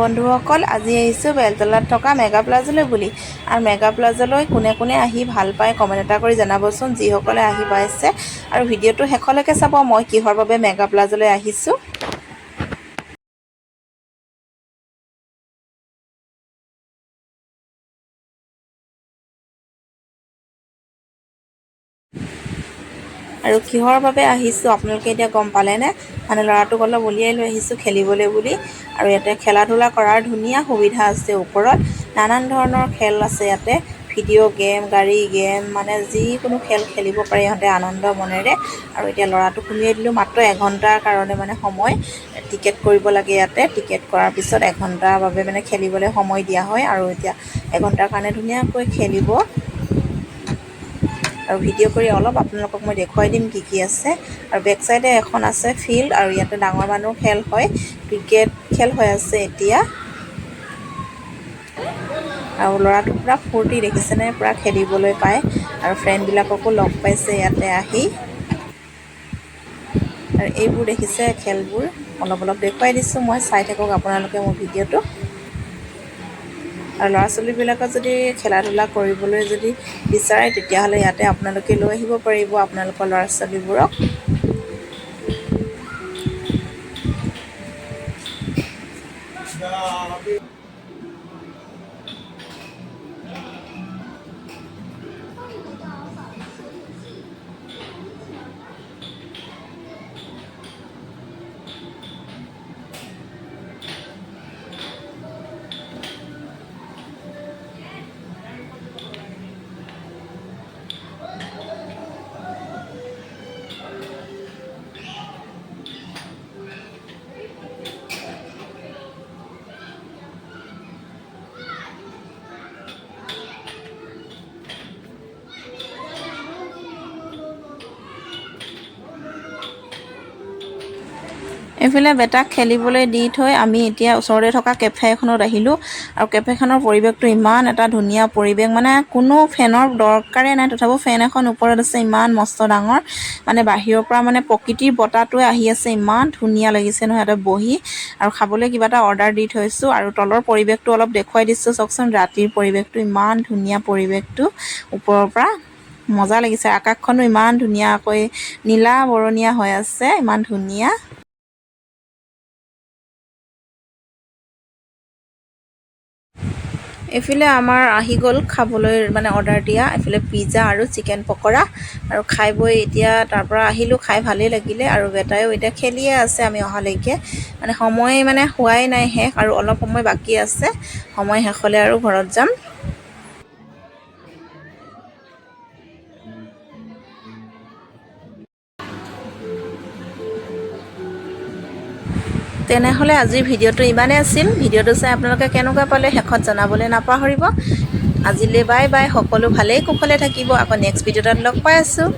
বন্ধুসকল, আজি আহিছোঁ বেলতলাত থকা মেগা প্লাজলৈ বুলি। আৰু মেগা প্লাজলৈ কোনে কোনে আহি ভালো পায় কমেণ্ট এটা কৰি জনাবচোন, যিসকলে আহি পাইছে। আৰু ভিডিঅ'টো শেষলৈকে চাব, মই কিহৰ বাবে মেগা প্লাজলৈ আহিছোঁ। আৰু কিহৰ বাবে আহিছোঁ? আপোনালোকে এতিয়া গম পালেনে? মানে ল'ৰাটোক অলপ উলিয়াই লৈ আহিছোঁ খেলিবলৈ বুলি। আৰু ইয়াতে খেলা ধূলা কৰাৰ ধুনীয়া সুবিধা আছে ওপৰত। নানান ধৰণৰ খেল আছে ইয়াতে। ভিডিঅ' গেম গাড়ী গেম মানে যিকোনো খেল খেলিব পাৰে ইহঁতে আনন্দ মনেৰে। আৰু এতিয়া ল'ৰাটোক উলিয়াই দিলোঁ মাত্ৰ এঘণ্টাৰ কাৰণে মানে সময় টিকেট কৰিব লাগে ইয়াতে। টিকেট কৰাৰ পিছত এঘণ্টাৰ বাবে মানে খেলিবলৈ সময় দিয়া হয়। আৰু এতিয়া এঘণ্টাৰ কাৰণে ধুনীয়াকৈ খেলিব। আৰু ভিডিঅ' কৰি অলপ আপোনালোকক মই দেখুৱাই দিম কি কি আছে। আৰু বেক চাইডে এখন আছে ফিল্ড আৰু ইয়াতে ডাঙৰ মানুহ খেল হয় ক্ৰিকেট খেল হৈ আছে এতিয়া। আৰু ল'ৰাটো পূৰা ফূৰ্তি দেখিছেনে পূৰা খেলিবলৈ পায়। আৰু ফ্ৰেণ্ডবিলাককো লগ পাইছে ইয়াতে আহি। আৰু এইবোৰ দেখিছে খেলবোৰ। অলপ অলপ দেখুৱাই দিছোঁ মই চাই থাকক আপোনালোকে মোৰ ভিডিঅ'টো। আৰু ল'ৰা ছোৱালীবিলাকক যদি খেলা ধূলা কৰিবলৈ যদি বিচাৰে তেতিয়াহ'লে ইয়াতে আপোনালোকে লৈ আহিব পাৰিব আপোনালোকৰ ল'ৰা ছোৱালীবোৰক এইফালে বেটাক খেলিবলৈ দি থৈ আমি এতিয়া ওচৰতে থকা কেফে এখনত আহিলোঁ। আৰু কেফেখনৰ পৰিৱেশটো ইমান এটা ধুনীয়া পৰিৱেশ। মানে কোনো ফেনৰ দৰকাৰে নাই, তথাপিও ফেন এখন ওপৰত আছে, ইমান মস্ত ডাঙৰ। মানে বাহিৰৰ পৰা মানে প্ৰকৃতিৰ বতাহটোৱে আহি আছে, ইমান ধুনীয়া লাগিছে নহয় ইয়াতে বহি। আৰু খাবলৈ কিবা এটা অৰ্ডাৰ দি থৈছোঁ আৰু তলৰ পৰিৱেশটো অলপ দেখুৱাই দিছোঁ চাওকচোন ৰাতিৰ পৰিৱেশটো, ইমান ধুনীয়া পৰিৱেশটো ওপৰৰ পৰা। মজা লাগিছে, আকাশখনো ইমান ধুনীয়াকৈ নীলা বৰণীয়া হৈ আছে, ইমান ধুনীয়া। এইফালে আমাৰ আহি গ'ল খাবলৈ মানে অৰ্ডাৰ দিয়া। এইফালে পিজ্জা আৰু চিকেন পকৰা। আৰু খাই বৈ এতিয়া তাৰ পৰা আহিলোঁ খাই ভালেই লাগিলে। আৰু বেটাইও এতিয়া খেলিয়ে আছে আমি অহালৈকে। মানে সময় মানে হোৱাই নাই শেষ আৰু অলপ সময় বাকী আছে। সময় শেষ হ'লে আৰু ঘৰত যাম। তেনেহ'লে আজিৰ ভিডিঅ'টো ইমানেই আছিল। ভিডিঅ'টো চাই আপোনালোকে কেনেকুৱা পালে শেষত জনাবলৈ নাপাহৰিব। আজিলৈ বাই বাই সকলো ভালেই কুশলে থাকিব। আকৌ নেক্সট ভিডিঅ'টোত লগ পাই আছোঁ।